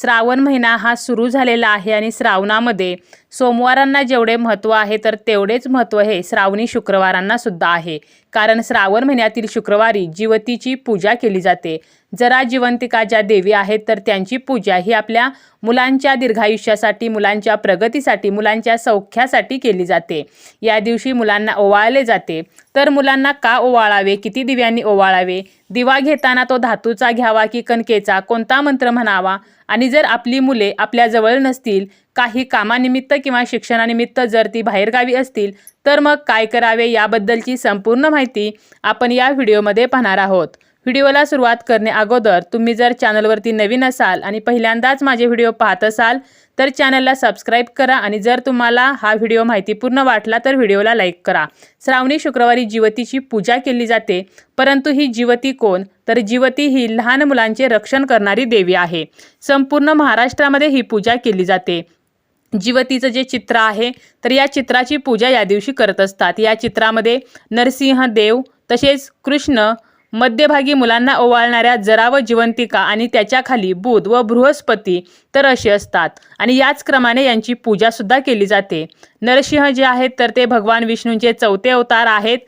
श्रावण महिना हा सुरू झालेला आहे आणि श्रावणामध्ये सोमवारांना जेवढे महत्त्व आहे तर तेवढेच महत्त्व हे श्रावणी शुक्रवारांना सुद्धा आहे. कारण श्रावण महिन्यातील शुक्रवारी जिवतीची पूजा केली जाते. जरा जिवंतिका ज्या देवी आहेत तर त्यांची पूजा ही आपल्या मुलांच्या दीर्घायुष्यासाठी मुलांच्या प्रगतीसाठी मुलांच्या सौख्यासाठी केली जाते. या दिवशी मुलांना ओवाळले जाते. तर मुलांना का ओवाळावे? किती दिव्यांनी ओवाळावे? दिवा घेताना तो धातूचा घ्यावा की कणकेचा? कोणता मंत्र म्हणावा? आणि जर आपली मुले आपल्याजवळ नसतील काही कामानिमित्त किंवा शिक्षणानिमित्त जर ती बाहेरगावी असतील तर मग काय करावे याबद्दलची संपूर्ण माहिती आपण या व्हिडिओमध्ये पाहणार आहोत. व्हिडिओला सुरुवात करणे अगोदर तुम्ही जर चॅनलवरती नवीन असाल आणि पहिल्यांदाच माझे व्हिडिओ पाहत असाल तर चॅनलला सबस्क्राईब करा आणि जर तुम्हाला हा व्हिडिओ माहितीपूर्ण वाटला तर व्हिडिओला लाईक करा. श्रावणी शुक्रवारी जिवतीची पूजा केली जाते परंतु ही जिवती कोण? तर जिवती ही लहान मुलांचे रक्षण करणारी देवी आहे. संपूर्ण महाराष्ट्रामध्ये ही पूजा केली जाते. जीवतीचं जे चित्र आहे तर या चित्राची पूजा या दिवशी करत असतात. या चित्रामध्ये नरसिंह देव तसेच कृष्ण मध्यभागी मुलांना ओवाळणाऱ्या जराव जिवंतिका आणि त्याच्याखाली बुध व बृहस्पती तर असे असतात. आणि याच क्रमाने यांची पूजासुद्धा केली जाते. नरसिंह जे आहेत तर ते भगवान विष्णूंचे चौथे अवतार आहेत.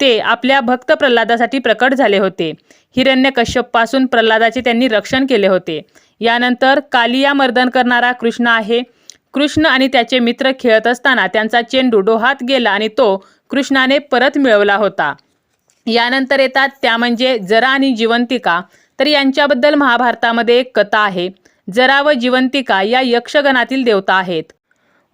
ते आपल्या भक्त प्रल्हादासाठी प्रकट झाले होते. हिरण्यकश्यपपासून प्रल्हादाचे त्यांनी रक्षण केले होते. यानंतर कालिया मर्दन करणारा कृष्ण आहे. कृष्ण आणि त्याचे मित्र खेळत असताना त्यांचा चेंडू डोहात गेला आणि तो कृष्णाने परत मिळवला होता. यानंतर येतात त्या म्हणजे जरा आणि जिवंतिका. तर यांच्याबद्दल महाभारतामध्ये एक कथा आहे. जरा व जिवंतिका या यक्षगणातील देवता आहेत.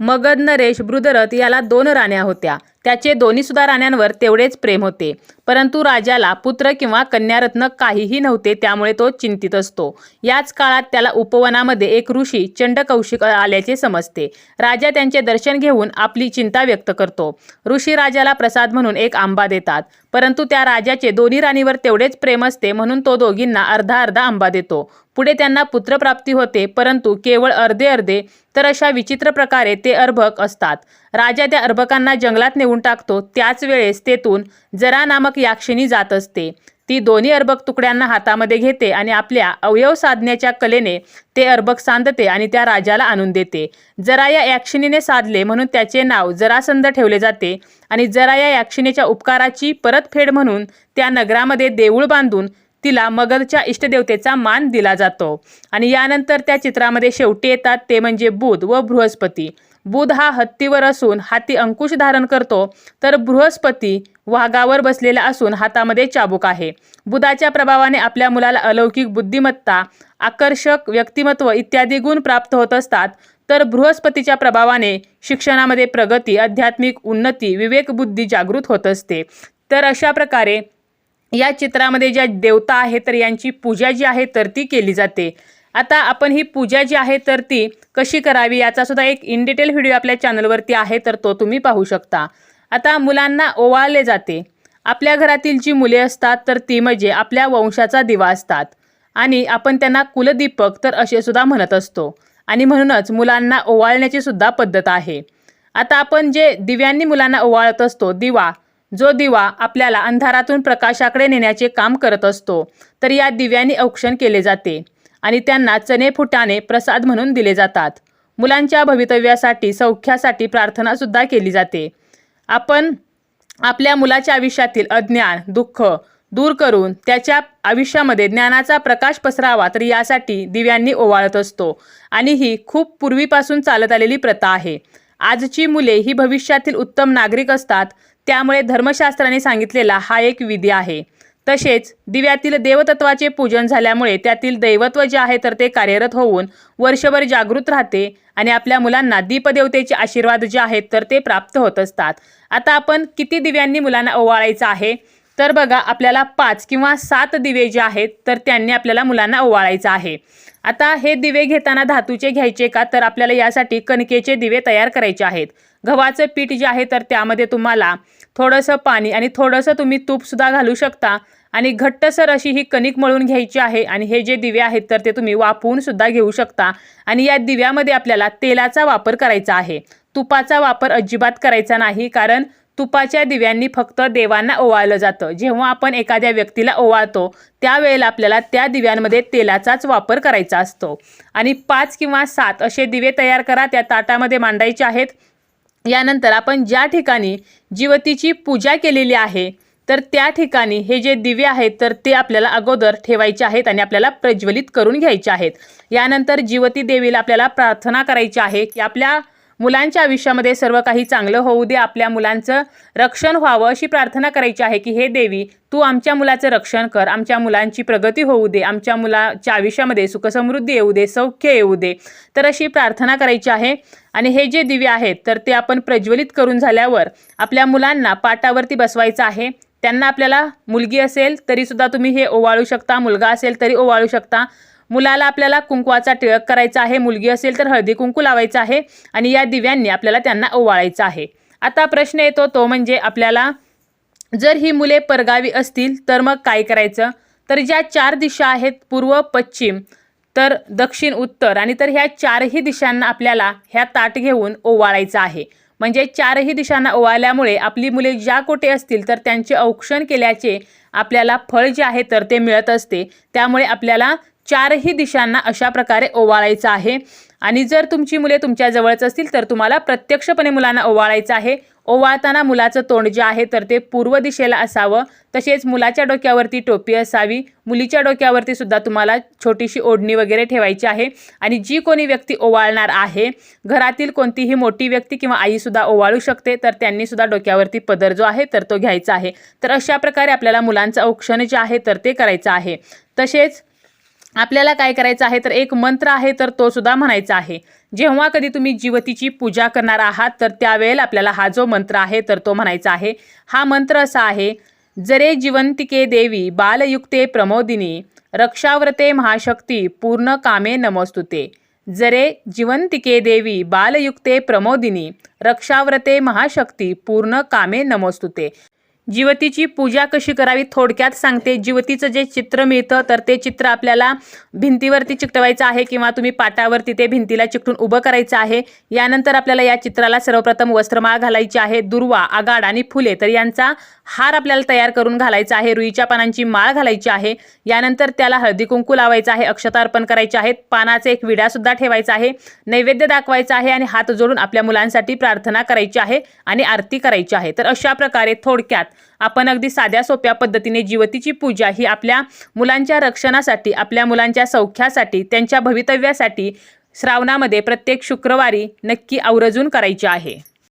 मगध नरेश बृदरथ याला दोन राण्या होत्या. त्याचे दोन्ही सुद्धा राण्यांवर तेवढेच प्रेम होते. परंतु राजाला पुत्र किंवा कन्यारत्न काहीही नव्हते त्यामुळे तो चिंतित असतो. याच काळात त्याला उपवनामध्ये एक ऋषी चंड कौशिक आल्याचे समजते. राजा त्यांचे दर्शन घेऊन आपली चिंता व्यक्त करतो. ऋषी राजाला प्रसाद म्हणून एक आंबा देतात. परंतु त्या राजाचे दोन्ही राणीवर तेवढेच प्रेम असते म्हणून तो दोघींना अर्धा अर्धा आंबा देतो. पुढे त्यांना पुत्रप्राप्ती होते परंतु केवळ अर्धे अर्धे तर अशा विचित्र प्रकारे ते अर्भक असतात. राजा त्या अर्भकांना जंगलात नेऊन टाकतो. त्याच वेळेस तेथून जरा नामक याक्षिणी जात असते. ती दोन्ही अर्भक तुकड्यांना हातामध्ये घेते आणि आपल्या अवयव साधण्याच्या कलेने ते अर्भक सांधते आणि त्या राजाला आणून देते. जरा या याक्षिणीने साधले म्हणून त्याचे नाव जरासंध ठेवले जाते आणि जरा या याक्षिणीच्या उपकाराची परतफेड म्हणून त्या नगरामध्ये देऊळ बांधून तिला मगधच्या इष्टदेवतेचा मान दिला जातो. आणि यानंतर त्या चित्रामध्ये शेवटी येतात ते म्हणजे बुध व बृहस्पती. बुध हा हत्तीवर असून हाती अंकुश धारण करतो तर बृहस्पती वाघावर बसलेला असून हातामध्ये चाबूक आहे. बुधाच्या प्रभावाने आपल्या मुलाला अलौकिक बुद्धिमत्ता आकर्षक व्यक्तिमत्व इत्यादी गुण प्राप्त होत असतात. तर बृहस्पतीच्या प्रभावाने शिक्षणामध्ये प्रगती आध्यात्मिक उन्नती विवेकबुद्धी जागृत होत असते. तर अशा प्रकारे या चित्रामध्ये ज्या देवता आहेत तर यांची पूजा जी आहे तर ती केली जाते. आता आपण ही पूजा जी आहे तर ती कशी करावी याचा सुद्धा एक इन डिटेल व्हिडिओ आपल्या चॅनलवरती आहे तर तो तुम्ही पाहू शकता. आता मुलांना ओवाळले जाते. आपल्या घरातील जी मुले असतात तर ती म्हणजे आपल्या वंशाचा दिवा असतात. आणि आपण त्यांना कुलदीपक तर असे सुद्धा म्हणत असतो. आणि म्हणूनच मुलांना ओवाळण्याची सुद्धा पद्धत आहे. आता आपण जे दिव्यांनी मुलांना ओवाळत असतो दिवा जो दिवा आपल्याला अंधारातून प्रकाशाकडे नेण्याचे काम करत असतो तर या दिव्यांनी औक्षण केले जाते आणि त्यांना चणे फुटाणे प्रसाद म्हणून दिले जातात. मुलांच्या भवितव्यासाठी सौख्यासाठी प्रार्थनासुद्धा केली जाते. आपण आपल्या मुलाच्या आयुष्यातील अज्ञान दुःख दूर करून त्याच्या आयुष्यामध्ये ज्ञानाचा प्रकाश पसरावा तर यासाठी दिव्यांनी ओवाळत असतो आणि ही खूप पूर्वीपासून चालत आलेली प्रथा आहे. आजची मुले ही भविष्यातील उत्तम नागरिक असतात त्यामुळे धर्मशास्त्राने सांगितलेला हा एक विधी आहे. तसेच दिव्यातील देवतत्वाचे पूजन झाल्यामुळे त्यातील दैवत्व जे आहे तर ते कार्यरत होऊन वर्षभर जागृत राहते आणि आपल्या मुलांना दीपदेवतेचे आशीर्वाद जे आहेत तर ते प्राप्त होत असतात. आता आपण किती दिव्यांनी मुलांना ओवाळायचं आहे? तर बघा आपल्याला पाच किंवा सात दिवे जे आहेत तर त्यांनी आपल्याला मुलांना ओवाळायचं आहे. आता हे दिवे घेताना धातूचे घ्यायचे का? तर आपल्याला यासाठी कणकेचे दिवे तयार करायचे आहेत. गव्हाचं पीठ जे आहे तर त्यामध्ये तुम्हाला थोडंसं पाणी आणि थोडंसं तुम्ही तूपसुद्धा घालू शकता. आणि घट्टसर अशी ही कणिक मळून घ्यायची आहे आणि हे जे दिवे आहेत तर ते तुम्ही वापरून सुद्धा घेऊ शकता. आणि या दिव्यामध्ये आपल्याला तेलाचा वापर करायचा आहे. तुपाचा वापर अजिबात करायचा नाही कारण तुपाच्या दिव्यांनी फक्त देवांना ओवाळलं जातं. जेव्हा आपण एखाद्या व्यक्तीला ओवाळतो त्यावेळेला आपल्याला त्या दिव्यांमध्ये तेलाचाच वापर करायचा असतो. आणि पाच किंवा सात असे दिवे तयार करा त्या ताटामध्ये मांडायचे आहेत. यानंतर आपण ज्या ठिकाणी जीवतीची पूजा केलेली आहे तर त्या ठिकाणी हे जे दिवे आहेत तर ते आपल्याला अगोदर ठेवायचे आहेत आणि आपल्याला प्रज्वलित करून घ्यायचे आहेत. यानंतर जीवती देवीला आपल्याला प्रार्थना करायची आहे की आपल्या मुलांच्या आयुष्यामध्ये सर्व काही चांगलं होऊ दे आपल्या मुलांचं रक्षण व्हावं अशी प्रार्थना करायची आहे की हे देवी तू आमच्या मुलाचं रक्षण कर आमच्या मुलांची प्रगती होऊ दे आमच्या मुलाच्या आयुष्यामध्ये सुखसमृद्धी येऊ दे सौख्य येऊ दे. तर अशी प्रार्थना करायची आहे. आणि हे जे दिवे आहेत तर ते आपण प्रज्वलित करून झाल्यावर आपल्या मुलांना पाटावरती बसवायचं आहे. त्यांना आपल्याला मुलगी असेल तरीसुद्धा तुम्ही हे ओवाळू शकता मुलगा असेल तरी ओवाळू शकता. मुलाला आपल्याला कुंकवाचा टिळक करायचा आहे मुलगी असेल तर हळदी कुंकू लावायचं आहे आणि या दिव्यांनी आपल्याला त्यांना ओवाळायचं आहे. आता प्रश्न येतो तो म्हणजे आपल्याला जर ही मुले परगावी असतील तर मग काय करायचं? तर ज्या चार दिशा आहेत पूर्व पश्चिम तर दक्षिण उत्तर आणि तर ह्या चारही दिशांना आपल्याला ह्या ताट घेऊन ओवाळायचं आहे. म्हणजे चारही दिशांना ओवाळल्यामुळे आपली मुले ज्या कोठे असतील तर त्यांचे औक्षण केल्याचे आपल्याला फळ जे आहे तर ते मिळत असते. त्यामुळे आपल्याला चारही दिशांना अशा प्रकारे ओवाळायचं आहे. आणि जर तुमची मुले तुमच्या जवळच असतील तर तुम्हाला प्रत्यक्षपणे मुलांना ओवाळायचं आहे. ओवाळताना मुलाचं तोंड जे आहे तर ते पूर्व दिशेला असावं. तसेच मुलाच्या डोक्यावरती टोपी असावी. मुलीच्या डोक्यावरती सुद्धा तुम्हाला छोटीशी ओढणी वगैरे ठेवायची आहे. आणि जी कोणी व्यक्ती ओवाळणार आहे घरातील कोणतीही मोठी व्यक्ती किंवा आईसुद्धा ओवाळू शकते तर त्यांनीसुद्धा डोक्यावरती पदर जो आहे तर तो घ्यायचा आहे. तर अशा प्रकारे आपल्याला मुलांचं औक्षण जे आहे तर ते करायचं आहे. तसेच आपल्याला काय करायचं आहे? तर एक मंत्र आहे तर तो सुद्धा म्हणायचा आहे. जेव्हा कधी तुम्ही जीवतीची पूजा करणार आहात तर त्यावेळेला आपल्याला हा जो मंत्र आहे तर तो म्हणायचा आहे. हा मंत्र असा आहे जरे जिवंतिके देवी बालयुक्ते प्रमोदिनी रक्षाव्रते महाशक्ती पूर्ण कामे नमोस्तुते. जरे जिवंतिके देवी बालयुक्ते प्रमोदिनी रक्षाव्रते महाशक्ती पूर्ण कामे नमोस्तुते. जीवतीची पूजा कशी करावी थोडक्यात सांगते. जीवतीचं जे चित्र मिळतं तर ते चित्र आपल्याला भिंतीवरती चिकटवायचं आहे किंवा तुम्ही पाटावरती ते भिंतीला चिकटून उभं करायचं आहे. यानंतर आपल्याला या चित्राला सर्वप्रथम वस्त्रमाळ घालायची आहे. दुर्वा आगाड आणि फुले तर यांचा हार आपल्याला तयार करून घालायचा आहे. रुईच्या पानांची माळ घालायची आहे. यानंतर त्याला हळदी कुंकू लावायचं आहे. अक्षता अर्पण करायचे आहेत. पानाचा एक विडासुद्धा ठेवायचा आहे. नैवेद्य दाखवायचा आहे आणि हात जोडून आपल्या मुलांसाठी प्रार्थना करायची आहे आणि आरती करायची आहे. तर अशा प्रकारे थोडक्यात आपण अगदी साध्या सोप्या पद्धतीने जीवतीची पूजा ही आपल्या मुलांच्या रक्षणासाठी आपल्या मुलांच्या सौख्यासाठी त्यांच्या भवितव्यासाठी श्रावणामध्ये प्रत्येक शुक्रवारी नक्की आवर्जून करायची आहे.